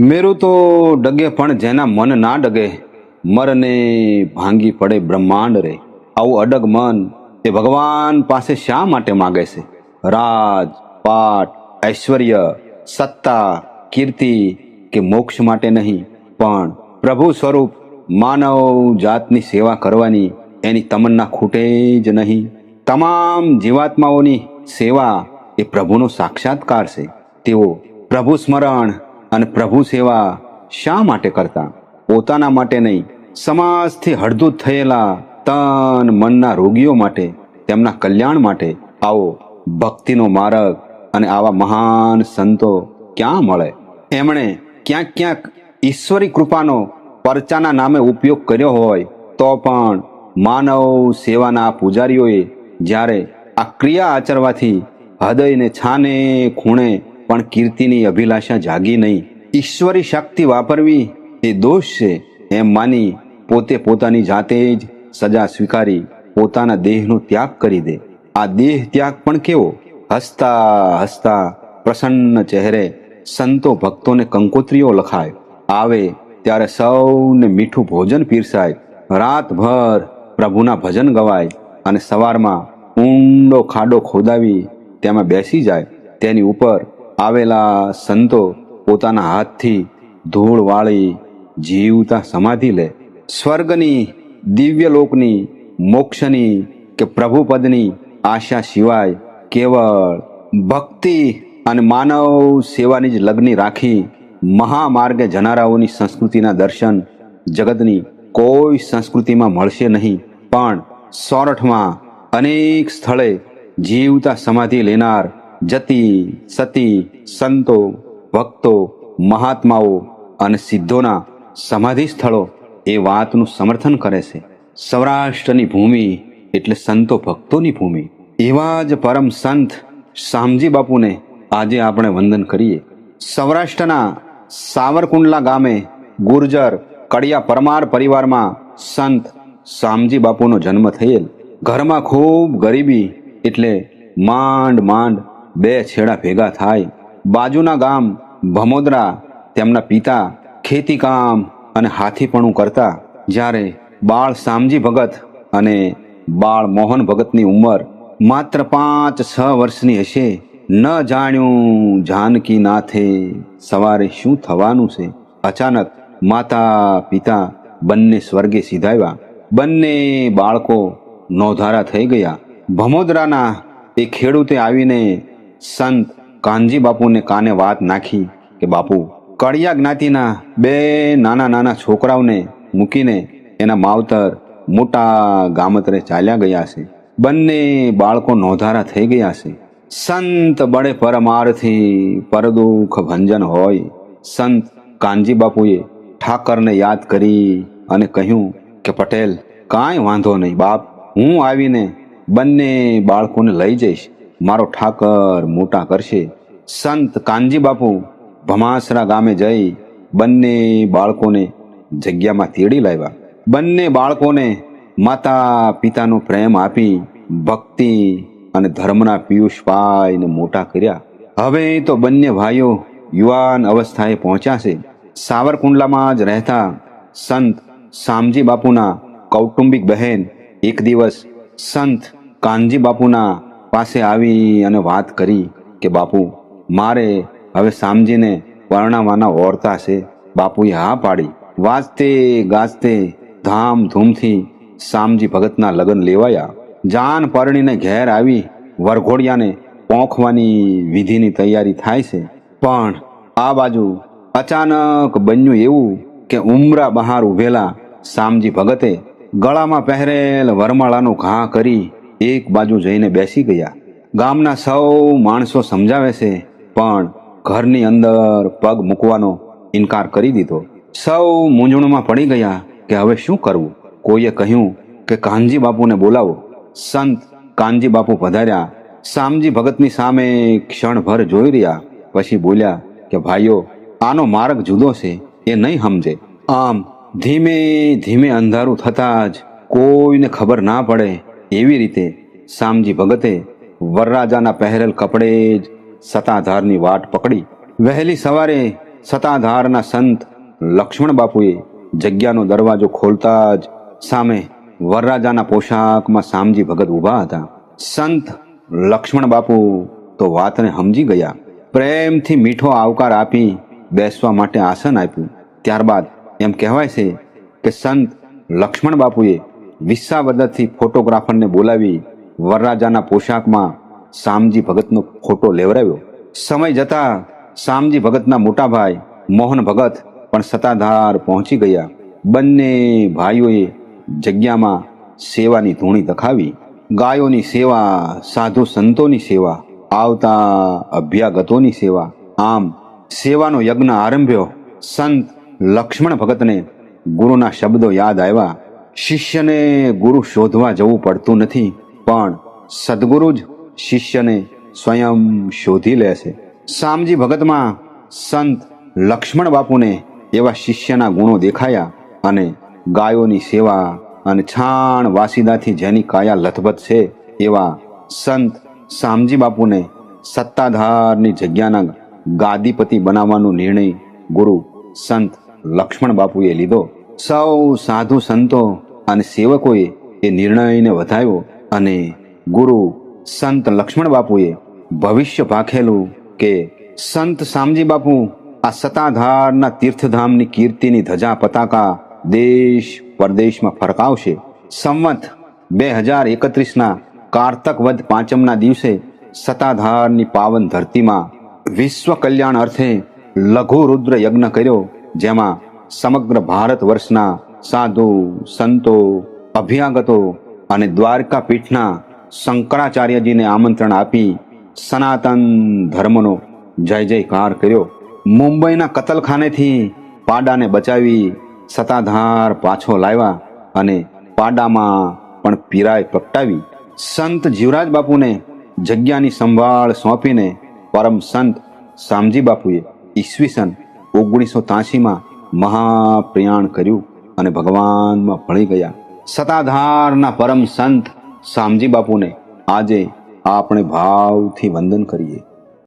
મેરું તો ડગે પણ જેના મન ના ડગે, મરને ભાંગી પડે બ્રહ્માંડ રે. આવું અડગ મન એ ભગવાન પાસે શા માટે માગે છે? રાજ પાટ ઐશ્વર્ય, સત્તા, કીર્તિ કે મોક્ષ માટે નહીં, પણ પ્રભુ સ્વરૂપ માનવ જાતની સેવા કરવાની એની તમન્ના ખૂટે જ નહીં. તમામ જીવાત્માઓની સેવા એ પ્રભુનો સાક્ષાત્કાર છે. તેઓ પ્રભુ સ્મરણ અને પ્રભુ સેવા શા માટે કરતા? પોતાના માટે નહીં, સમાજથી હળદૂત થયેલા તન મનના રોગીઓ માટે, તેમના કલ્યાણ માટે. આવો, ભક્તિનો માર્ગ અને આવા મહાન સંતો ક્યાં મળે? એમણે ક્યાંક ક્યાંક ઈશ્વરી કૃપાનો પરચાના નામે ઉપયોગ કર્યો હોય, તો પણ માનવ સેવાના પૂજારીઓએ જ્યારે આ ક્રિયા આચરવાથી હૃદયને છાને ખૂણે પણ કીર્તિની અભિલાષા જાગી નહીં. ઈશ્વરી શક્તિ વાપરવી એ દોષ છે, એમ માની પોતે પોતાની જાતે જ સજા સ્વીકારી પોતાના દેહનો ત્યાગ કરી દે. આ દેહ ત્યાગ પણ કેવો? હસતા હસતા પ્રસન્ન ચહેરે સંતો ભક્તોને કંકોત્રીઓ લખાય. આવે ત્યારે સૌને મીઠું ભોજન પીરસાય. રાતભર પ્રભુના ભજન ગવાય અને સવારમાં ઊંડો ખાડો ખોદાવી તેમાં બેસી જાય. તેની ઉપર આવેલા સંતો પોતાના હાથથી ધૂળ વાળી જીવતા સમાધિ લે. સ્વર્ગની, દિવ્ય લોકની, મોક્ષની કે પ્રભુપદની આશા સિવાય કેવળ ભક્તિ અને માનવ સેવાની જ લગ્ની રાખી મહામાર્ગે જનારાઓની સંસ્કૃતિના દર્શન જગતની કોઈ સંસ્કૃતિમાં મળશે નહીં. પણ સોરઠમાં અનેક સ્થળે જીવતા સમાધિ લેનાર જતી, સતી, સંતો, ભક્તો, મહાત્માઓ અને સિદ્ધોના સમાધિ સ્થળો એ વાતનું સમર્થન કરે છે. સૌરાષ્ટ્રની ભૂમિ એટલે સંતો ભક્તોની ભૂમિ. એવા જ પરમ સંત શામજી બાપુને આજે આપણે વંદન કરીએ. સૌરાષ્ટ્રના સાવરકુંડલા ગામે ગુર્જર કડિયા પરમાર પરિવારમાં સંત શામજી બાપુનો જન્મ થયેલ. ઘરમાં ખૂબ ગરીબી એટલે માંડ માંડ બે છેડા ભેગા થાય. બાજુના ગામ ભમોદરા, તેમના પિતા ખેતીકામ અને હાથીપણું કરતા. જ્યારે બાળ શામજી ભગત અને બાળ મોહન ભગતની ઉંમર માત્ર પાંચ છ વર્ષની હશે, ન જાણ્યું જાનકી નાથે સવારે શું થવાનું છે? અચાનક માતા, પિતા બંને સ્વર્ગે સીધાવ્યા. બંને બાળકો નોધારા થઈ ગયા. ભમોદરાના એ ખેડૂતે આવીને સંત કાનજી બાપુને કાને વાત નાખી કે, બાપુ, કડિયા જ્ઞાતિના બે નાના નાના છોકરાઓને મૂકીને એના માવતર મોટા ગામતરે ચાલ્યા ગયા છે. બંને બાળકો નોંધારા થઈ ગયા છે. સંત બળે પરમારથી પરદુખ ભંજન હોય. સંત કાનજી બાપુએ ઠાકરને યાદ કરી અને કહ્યું કે, પટેલ, કાંઈ વાંધો નહીં બાપ, હું આવીને બંને બાળકોને લઈ જઈશ. મારો ઠાકર મોટા કરશે. સંત કાનજી બાપુ ભમાસરા ગામે જઈ બંને બાળકોને જગ્યામાં તેડી લાવ્યા. બંને બાળકોને માતા પિતાનો પ્રેમ આપી ભક્તિ અને ધર્મના પિયુષ પાઈને મોટા કર્યા. હવે તો બંને ભાઈઓ યુવાન અવસ્થાએ પહોંચ્યા છે. સાવરકુંડલામાં જ રહેતા સંત શામજી બાપુના કૌટુંબિક બહેન એક દિવસ સંત કાનજી બાપુના પાસે આવી અને વાત કરી કે, બાપુ, મારે હવે શામજીને પરણાવવાના ઓરતા છે. બાપુએ હા પાડી. વાજતે ગાજતે ધામધૂમથી શામજી ભગતના લગ્ન લેવાયા. જાન પરણીને ઘેર આવી વરઘોડિયાને પોંખવાની વિધિની તૈયારી થાય છે. પણ આ બાજુ અચાનક બન્યું એવું કે ઉમરા બહાર ઉભેલા શામજી ભગતે ગળામાં પહેરેલ વરમાળાનો ઘા કરી એક બાજુ જઈને બેસી ગયા. ગામના સૌ માણસો સમજાવે છે, પણ ઘરની અંદર પગ મૂકવાનો ઇનકાર કરી દીધો. સૌ મૂંઝવણમાં પડી ગયા કે હવે શું કરવું? કોઈએ કહ્યું કે કાનજી બાપુને બોલાવો. સંત કાનજી બાપુ પધાર્યા. શામજી ભગતની સામે ક્ષણભર જોઈ રહ્યા. પછી બોલ્યા કે ભાઈઓ, આનો માર્ગ જુદો છે, એ નહીં સમજે. આમ ધીમે ધીમે અંધારું થતાં જ કોઈને ખબર ના પડે એવી રીતે શામજી ભગતે વરરાજાના પહેરેલ કપડે જ સતાધારની વાટ પકડી. વહેલી સવારે સતાધારના સંત લક્ષ્મણ બાપુએ જગ્યાનો દરવાજો ખોલતા જ સામે વરરાજાના પોશાકમાં શામજી ભગત ઊભા હતા. સંત લક્ષ્મણ બાપુ તો વાતને સમજી ગયા. પ્રેમથી મીઠો આવકાર આપી બેસવા માટે આસન આપ્યું. ત્યારબાદ એમ કહેવાય છે કે સંત લક્ષ્મણ બાપુએ વિસાવદરથી ફોટોગ્રાફરને બોલાવી વરરાજાના પોશાકમાં શામજી ભગતનો ફોટો લેવડાવ્યો. સમય જતાં શામજી ભગતના મોટા ભાઈ મોહન ભગત પણ સત્તાધાર પહોંચી ગયા. બંને ભાઈઓએ જગ્યામાં સેવાની ધૂણી દખાવી. ગાયોની સેવા, સાધુ સંતોની સેવા, આવતા અભ્યાગતોની સેવા. આમ સેવાનો યજ્ઞ આરંભ્યો. સંત લક્ષ્મણ ભગતને ગુરુના શબ્દો યાદ આવ્યા. શિષ્યને ગુરુ શોધવા જવું પડતું નથી, પણ સદગુરુ જ શિષ્યને સ્વયં શોધી લે છે. શામજી ભગતમાં સંત લક્ષ્મણ બાપુને એવા શિષ્યના ગુણો દેખાયા અને ગાયોની સેવા અને છાણ વાસીદાથી જેની કાયા લથબથ છે, એવા સંત શામજી બાપુને સત્તાધારની જગ્યાના ગાદીપતિ બનાવવાનો નિર્ણય ગુરુ સંત લક્ષ્મણ બાપુએ લીધો. સૌ સાધુ સંતો અને સેવકોએ એ નિર્ણયને વધાવ્યો અને ગુરુ સંત લક્ષ્મણ બાપુએ ભવિષ્ય ભાખેલું કે સંત શામજી બાપુ આ સત્તાધારના તીર્થધામની કીર્તિની ધજા પતાકા દેશ પરદેશમાં ફરકાવશે. સંવત બે હજાર એકત્રીસના કારતક વદ પાંચમના દિવસે સત્તાધારની પાવન ધરતીમાં વિશ્વ કલ્યાણ અર્થે લઘુ રુદ્ર યજ્ઞ કર્યો, જેમાં સમગ્ર ભારત વર્ષના સાધુ, સંતો, અભ્યાગતો અને દ્વારકા પીઠના શંકરાચાર્યજીને આમંત્રણ આપી સનાતન ધર્મનો જય જયકાર કર્યો. મુંબઈના કતલખાનેથી પાડાને બચાવી સતાધાર પાછો લાવ્યા અને પાડામાં પણ પીરાય પ્રગટાવી. સંત જીવરાજ બાપુને જગ્યાની સંભાળ સોંપીને પરમ સંત શામજી બાપુએ ઈસવીસન ઓગણીસો ત્યાસીમાં મહાપ્રયાણ કર્યું અને ભગવાનમાં ભળી ગયા. સતાધારના પરમ સંત શામજી બાપુને આજે આપણે ભાવથી વંદન કરીએ.